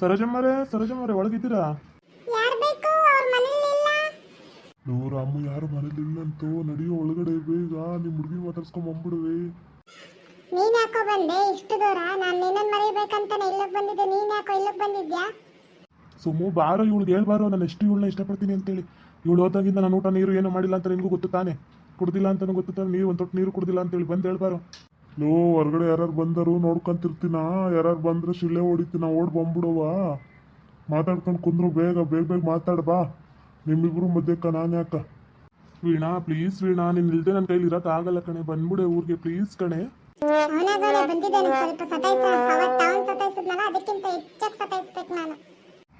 ಸರೋಜಮ್ಮರೇ ಸರೋಜಮ್ಮರೇ ಒಳಗಿದ್ದೀರಾ? No Ramu ಯಾರು ಮನೇಲಿಲ್ಲ ಅಂತೋ ನಡೆಯೋ ಒಳಗಡೆ ಬೇಗ ನಿಮ್ಮ ಹುಡುಗಿ ಮಾತಾಡ್ಸ್ಕೊಂಡ್ ಬಂದ್ಬಿಡುವೆ. ನೀನ್ ಯಾಕೋ ಬಂದೆ? ಇಷ್ಟು ದೂರ? ನಾನ್ ನಿನ್ನನ್ ಮರಿಬೇಕಂತಾನೆ ಇಲ್ಲಕ್ ಬಂದಿದ್ದೆ. ನೀನ್ ಯಾಕೋ ಇಲ್ಲಕ್ ಬಂದಿದ್ಯಾ? ಸುಮ್ಮು ಬಾರೋ ಇವಳು ಹೇಳ್ಬಾರೋ ನಾನು ಎಷ್ಟು ಇವಳನ್ನ ಇಷ್ಟಪಡ್ತೀನಿ ಅಂತೇಳಿ. ಇವಳು ಹೋದಾಗಿಂದ ನಾನು ಊಟ ನೀರು ಏನು ಮಾಡಿಲ್ಲ ಅಂತ ನಿನಗೂ ಗೊತ್ತು ತಾನೆ. ಕುಡ್ದಿಲ್ಲ ಅಂತಾನು ಗೊತ್ತು ತಾನೆ. ನೀರು ಒಂದು ತೊಟ್ಟು ನೀರು ಕುಡ್ದಿಲ್ಲ ಅಂತೇಳಿ ಬಂದು ಹೇಳ್ಬಾರೋ ಲೋ ಹೊರಗಡೆ ಯಾರು ಬಂದರು ನೋಡ್ಕೊಂತಿರ್ತೀನ? ಯಾರು ಬಂದ್ರೆ ಶಿಳ್ಳೆ ಹೊಡಿತೀನ ಓಡ್ ಬಂದ್ಬಿಡುವ ಮಾತಾಡ್ಕೊಂಡು ಕುಂದ್ರು ಬೇಗ ಬೇಗ ಬೇಗ ಮಾತಾಡ್ ಬಾ. ನಿಮ್ಮಿಬ್ರು ಮಧ್ಯಕ್ಕ ನಾನು ಯಾಕ? ವೀಣಾ ಪ್ಲೀಸ್ ವೀಣಾ ನೀನ್ ಇಲ್ದೆ ನನ್ನ ಕೈಲಿ ಇರಕ್ ಆಗಲ್ಲ ಕಣೆ. ಬಂದ್ಬಿಡೆ ಊರಿಗೆ ಪ್ಲೀಸ್ ಕಣೆ.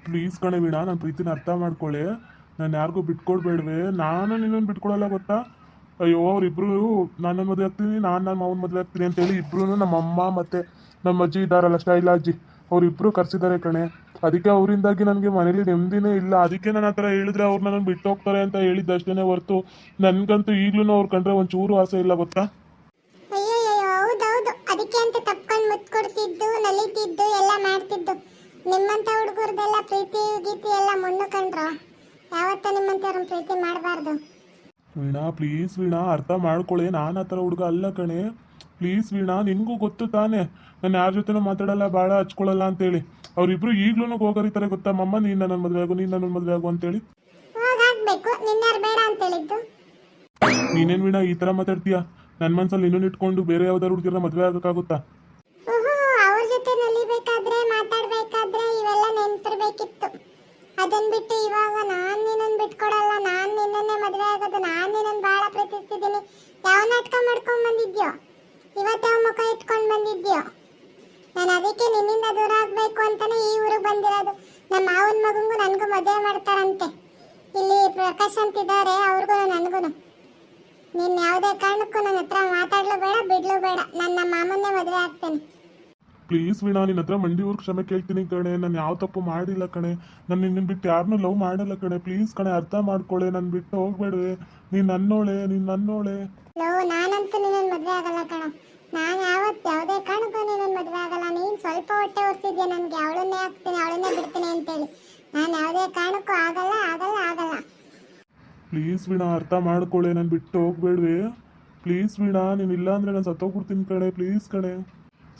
ಪ್ಲೀಸ್ ಕಣೆ ವೀಣಾ ನನ್ನ ಪ್ರೀತಿನ ಅರ್ಥ ಮಾಡ್ಕೊಳ್ಳಿ ನಾನು ಯಾರಿಗೂ ಬಿಟ್ಕೊಡ್ಬೇಡ್ವೆ. ನಾನು ನಿನ್ನನ್ನು ಬಿಟ್ಕೊಡಲ್ಲ ಗೊತ್ತಾ? ಅಯ್ಯೋ, ಅವರಿಬ್ರು ನನ್ನ ಮದುವೆ ಆಗ್ತೀನಿ, ನಾನು ನನ್ನ ಮಾವನ ಮದುವೆ ಆಗ್ತೀನಿ ಅಂತೇಳಿ ಇಬ್ರು ನಮ್ಮ ಅಮ್ಮ ಮತ್ತು ನಮ್ಮ ಅಜ್ಜಿ ಇದ್ದಾರಲ್ಲ ಸ್ಟೈಲ್ ಅಜ್ಜಿ, ಅವರಿಬ್ರು ಕರ್ಸಿದ್ದಾರೆ ಕಣೆ. ಅದಕ್ಕೆ ಅವರಿಂದಾಗಿ ನನಗೆ ಮನೇಲಿ ನೆಮ್ಮದಿನೇ ಇಲ್ಲ. ಅದಕ್ಕೆ ನಾನು ಆ ಹೇಳಿದ್ರೆ ಅವ್ರು ನನಗೆ ಬಿಟ್ಟು ಹೋಗ್ತಾರೆ ಅಂತ ಅಷ್ಟೇನೆ ಹೊರತು ನನಗಂತೂ ಈಗಲೂ ಅವ್ರು ಕಂಡ್ರೆ ಒಂಚೂರು ಆಸೆ ಇಲ್ಲ, ಗೊತ್ತಾ? ಹೌದೌದು. ಅದಕ್ಕೆ ಅಂತ ತಪ್ಕೊಂಡು ಮುತ್ತು ಕೊಡ್ತಿದ್ದು ನಲಿತಿದ್ದು, ಎಲ್ಲ ಮಾಡ್ತಿದ್ದು. ನಿಮ್ಮಂತ ಹುಡುಗರದೆಲ್ಲ ಪ್ರೀತಿ, ಗೀತಿ ಎಲ್ಲ ಮುನ್ನು ಕಂಡ್ರು? ಯಾವತ್ತ ನಿಮ್ಮಂತವ್ರನ್ನ ಪ್ರೀತಿ ಮಾಡಬಾರ್ದು. ವೀಣಾ ಪ್ಲೀಸ್ ವೀಣಾ ಅರ್ಥ ಮಾಡ್ಕೊಳ್ಳಿ ನಾನು ಆ ಥರ ಹುಡುಗ ಅಲ್ಲ ಕಣೆ. ಪ್ಲೀಸ್ ವೀಣಾ ನಿನಗೂ ಗೊತ್ತು ತಾನೇ. ನಾನು ಯಾರ ಜೊತೆನೂ ಮಾತಾಡಲ್ಲ ಭಾಳ ಹಚ್ಕೊಳ್ಳಲ್ಲ ಅಂತೇಳಿ. ಅವರಿಬ್ರು ಈಗ್ಲೂ ಹೋಗರಿತಾರೆ ಗೊತ್ತಾ? ಮಮ್ಮ ನೀನು ನನ್ನ ಮದುವೆ ಆಗು ನೀನು ನನ್ನ ಮದುವೆ ಆಗು ಅಂತೇಳಿ. ಹೋಗಾಗ್ಬೇಕು. ನಿನ್ನಾರು ಬೇಡ ಅಂತ ಹೇಳಿದ್ದು ನೀನೇನು ವೀಣಾ ಈ ಥರ ಮಾತಾಡ್ತೀಯಾ? ನನ್ನ ಮನ್ಸಲ್ಲಿ ಇನ್ನೂ ಇಟ್ಕೊಂಡು ಬೇರೆ ಯಾವ್ದಾರು ಹುಡುಗಿರ ಮದುವೆ ಆಗೋಕ್ಕಾಗುತ್ತಾ ಓಹೋ ಅವ್ರ ಜೊತೆ ನಲಿಬೇಕಾದ್ರೆ ಮಾತಾಡ್ಬೇಕಾದ್ರೆ ಇವೆಲ್ಲ ನೆನ್ಪಿರ್ಬೇಕಿತ್ತು ಅದನ್ ಬಿಟ್ಟು ಇವಾಗ ನಾನ್ ನಿನ್ನನ್ ಬಿಟ್ಕೊಡಲ್ಲ ನಾನ್ ನಿನ್ನನ್ನೇ ಮದ್ವೆ ಆಗೋದು ನಾನ್ ನಿನ್ನನ್ ಬಹಳ ಪ್ರೀತಿಸ್ತಿದ್ದೀನಿ ಯಾವ ನಾಟಕ ಮಾಡ್ಕೊಂಡ್ ಬಂದಿದ್ಯೋ? ಇವತ್ತು ಯಾವ ಮುಖ ಇಟ್ಕೊಂಡ್ ಬಂದಿದ್ಯೋ? ನಾನು ಅದಕ್ಕೆ ನಿನ್ನಿಂದ ದೂರ ಆಗ್ಬೇಕು ಅಂತಾನೆ ಈ ಊರಿಗೆ ಬಂದಿರೋದು. ನಮ್ಮ ಮಾವನ ಮಗಂಗೂ ನನಗೂ ಮದುವೆ ಮಾಡ್ತಾರಂತೆ. ಇಲ್ಲಿ ಪ್ರಕಾಶ್ ಅಂತಿದ್ದಾರೆ, ಅವ್ರಿಗೂ ನನಗೂ ನೀನು ಯಾವುದೇ ಕಾರಣಕ್ಕೂ ನನ್ನ ಹತ್ರ ಮಾತಾಡ್ಲು ಬೇಡ, ಬಿಡ್ಲು ಬೇಡ. ನನ್ನ ಮಾಮನ್ನೇ ಮದುವೆ ಆಗ್ತೇನೆ. ಪ್ಲೀಸ್ ವೀಣಾ ನಿನ್ನ ಹತ್ರ ಮಂಡಿ ಊರ್ ಕ್ಷಮೆ ಕೇಳ್ತೀನಿ ಕಣೆ. ನಾನು ಯಾವ ತಪ್ಪು ಮಾಡಿಲ್ಲ ಕಣೆ. ನಾನು ನಿನ್ನ ಬಿಟ್ಟು ಯಾರನ್ನೂ ಲವ್ ಮಾಡಲ್ಲ ಕಣೆ. ಪ್ಲೀಸ್ ಕಣೆ ಅರ್ಥ ಮಾಡ್ಕೊಳ್ಳೆ ನಾನು ಬಿಟ್ಟು ಹೋಗ್ಬೇಡ್ವೆ. ನೀನು ನನ್ನೋಳೆ ನೀನು ನನ್ನೋಳೆ. ಲೋ ನಾನಂತೂ ನಿನ್ನ ಮದುವೆ ಆಗಲ್ಲ ಕಣ. ನಾನು ಯಾವತ್ತು ಯಾವುದೇ ಕಾರಣಕ್ಕೂ ನಿನ್ನ ಮದುವೆ ಆಗಲ್ಲ. ನೀನು ಸ್ವಲ್ಪ ಹೊಟ್ಟೆ ಒರೆಸಿದ್ಯಾ ನನಗೆ? ಅವಳನ್ನೇ ಹಾಕ್ತೀನಿ ಅವಳನ್ನೇ ಬಿಡ್ತೀನಿ ಅಂತೇಳಿ. ನಾನು ಯಾವುದೇ ಕಾರಣಕ್ಕೂ ಆಗಲ್ಲ ಆಗಲ್ಲ ಆಗಲ್ಲ. ಪ್ಲೀಸ್ ವೀಣಾ ಅರ್ಥ ಮಾಡ್ಕೊಳ್ಳೆ ನಾನು ಬಿಟ್ಟು ಹೋಗ್ಬೇಡ್ವೆ. ಪ್ಲೀಸ್ ವೀಣಾ ನೀನು ಇಲ್ಲ ಅಂದರೆ ನಾನು ಸತ್ತೋಗ್ಬಿಡ್ತೀನಿ ಕಣೆ. ಪ್ಲೀಸ್ ಕಣೆ.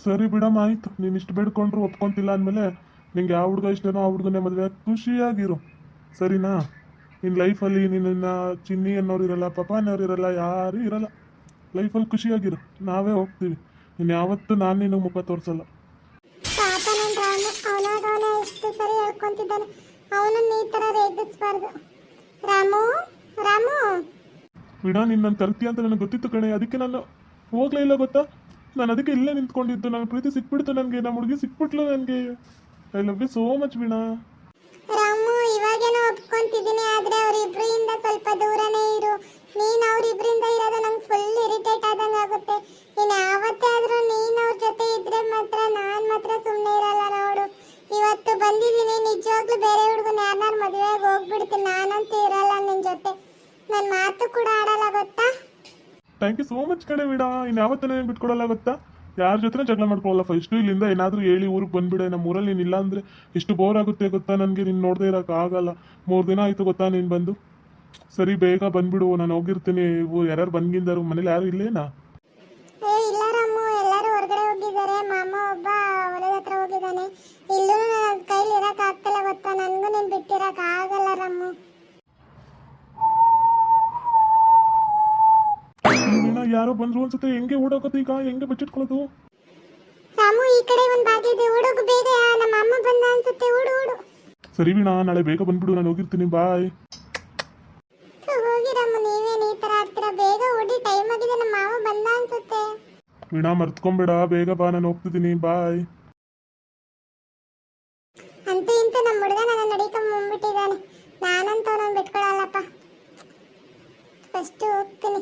ಸರಿ ಬಿಡಮ್ಮ ಆಯ್ತು. ನೀನು ಇಷ್ಟು ಬೇಡ್ಕೊಂಡ್ರು ಒಪ್ಕೊಂತಿಲ್ಲ ಅಂದಮೇಲೆ ನಿಂಗೆ ಯಾವ ಹುಡುಗ ಇಷ್ಟೇನೋ ಆ ಹುಡುಗನೇ ಮದುವೆ ಖುಷಿಯಾಗಿರು. ಸರಿನಾ? ನಿನ್ನ ಲೈಫಲ್ಲಿ ನಿನ್ನ ಚಿನ್ನಿ ಅನ್ನೋರು ಇರಲ್ಲ ಅನ್ನೋರು ಇರಲ್ಲ ಯಾರೂ ಇರಲ್ಲ. ಲೈಫಲ್ಲಿ ಖುಷಿಯಾಗಿರು. ನಾವೇ ಹೋಗ್ತೀವಿ. ನೀನು ಯಾವತ್ತೂ ನಾನು ನಿನಗೆ ಮುಖ ತೋರಿಸಲ್ಲ. ಪಾಪ ನನ್ನ ರಾಮು ಅವನಾಗ ಅವನೇ ಎಷ್ಟು ಸರಿ ಹೇಳ್ಕೊಂತಿದ್ದಾನೆ. ಅವನನ್ನ ಈ ಥರ ರೇಗಿಸ್ಬಾರ್ದು. ರಾಮು ರಾಮು. ವಿಡಾ ನಿನ್ನ ನನ್ನ ಕಲ್ತಿ ಅಂತ ನನಗೆ ಗೊತ್ತಿತ್ತು ಕಣೆ. ಅದಕ್ಕೆ ನಾನು ಹೋಗ್ಲೇ ಇಲ್ಲ ಗೊತ್ತಾ? ನಾನು ಅದಕ್ಕೆ ಇಲ್ಲೇ ನಿಂತ್ಕೊಂಡಿದ್ದು. ನನ್ನ ಪ್ರೀತಿ ಸಿಕ್ಬಿಡ್ತು ನನಗೆ. ನಮ್ಮ ಹುಡುಗಿ ಸಿಕ್ಬಿಟ್ಲು ನನಗೆ. I love you so much Veena. Ramu ಇವಾಗೇನೋ ಒಪ್ಕೊಂತಿದ್ದೀನಿ, ಆದ್ರೆ ಅವರಿಬ್ಬರಿಂದ ಸ್ವಲ್ಪ ದೂರನೇ ಇರು. ನೀನು ಅವರಿಬ್ಬರಿಂದ ಇರೋದು ನಂಗೆ ಫುಲ್ ಇರಿಟೇಟ್ ಆದಂಗೆ ಆಗುತ್ತೆ ಥ್ಯಾಂಕ್ ಯು ಸೋ ಮಚ್ ಕಣೆ ಬಿಡ ಇನ್ನು ಯಾವತ್ತೂ ಬಿಟ್ಕೊಡಲ್ಲ, ಗೊತ್ತಾ? ಯಾರ ಜೊತೆ ಜಗಳ ಮಾಡ್ಕೊಳ್ಳಲ್ಲ ಫಸ್ಟು ಇಲ್ಲಿಂದ ಏನಾದರೂ ಹೇಳಿ ಊರಿಗೆ ಬಂದ್ಬಿಡೆ. ನಮ್ಮ ಊರಲ್ಲಿ ನೀನು ಇಲ್ಲ ಅಂದರೆ ಎಷ್ಟು ಬೋರ್ ಆಗುತ್ತೆ ಗೊತ್ತಾ ನನಗೆ? ನೀನು ನೋಡದೇ ಇರೋಕ್ಕಾಗಲ್ಲ ಮೂರು ದಿನ ಆಯಿತು ಗೊತ್ತಾ ನೀನು ಬಂದು. ಸರಿ, ಬೇಗ ಬಂದ್ಬಿಡು. ನಾನು ಹೋಗಿರ್ತೀನಿ. ಯಾರ್ಯಾರು ಬಂದ್ಗಿಂದಾರು? ಮನೇಲಿ ಯಾರು ಇಲ್ಲೇನಾ? ಏ, ಇಲ್ಲ ಎಲ್ಲರೂ ಹೊರಗಡೆ ಹೋಗಿದ್ದಾರೆ. ಮಾಮ ಒಬ್ಬ ಹೊಲದ ಹತ್ರ ಹೋಗಿದ್ದಾನೆ. ಇಲ್ಲೂ ಕೈಲಿ ಇರಕ್ ಆಗ್ತಿಲ್ಲ ಗೊತ್ತಾ ನೀನು ಬಿಟ್ಟಿರಕ್ ಆಗಲ್ಲ ರಾಮು ನೀನು ಯಾರೋ ಬಂದ್ರು ಅನ್ಸುತ್ತೆ ಹೆಂಗೆ ಓಡೋಕತ್ತೆ ಈಗ ಹೆಂಗೆ ಬಚ್ಚಿಟ್ಕೊಳ್ಳೋದು ರಾಮು ಈ ಕಡೆ ಒಂದು ಬಾಗಿ ಇದೆ ಹುಡುಗ ಬೇಗ ನಮ್ಮ ಅಮ್ಮ ಬಂದ ಅನ್ಸುತ್ತೆ ಓಡು ಓಡು. ಸರಿ ವೀಣಾ ನಾಳೆ ಬೇಗ ಬಂದ್ಬಿಡು ನಾನು ಹೋಗಿರ್ತೀನಿ ಬಾಯ್. ಥು, ಹೋಗಿ ರಾಮು ನೀವೇನು ಈ ತರ ಬೇಗ ಓಡಿ ಟೈಮ್ ಆಗಿದೆ ನಮ್ಮ ಮಾವ ಬಂದ ಅನ್ಸುತ್ತೆ. ವೀಣಾ ಮರ್ತ್ಕೊಂಬೇಡ ಬೇಗ ಬಾ ನಾನು ಹೋಗ್ತಿದ್ದೀನಿ ಬಾಯ್. ಅಂತೂ ಇಂತೂ ನಮ್ಮ ಹುಡುಗ ನನ್ನ ನಡಿಕೊಂಡ್ ಬಂದ್ಬಿಟ್ಟಿದ್ದಾನೆ. ನಾನಂತೂ ಅವನನ್ನು ಬಿಟ್ಕೊಳಲ್ಲಪ್ಪ. ಫಸ್ಟ್ ಹೋಗ್ತೀನಿ.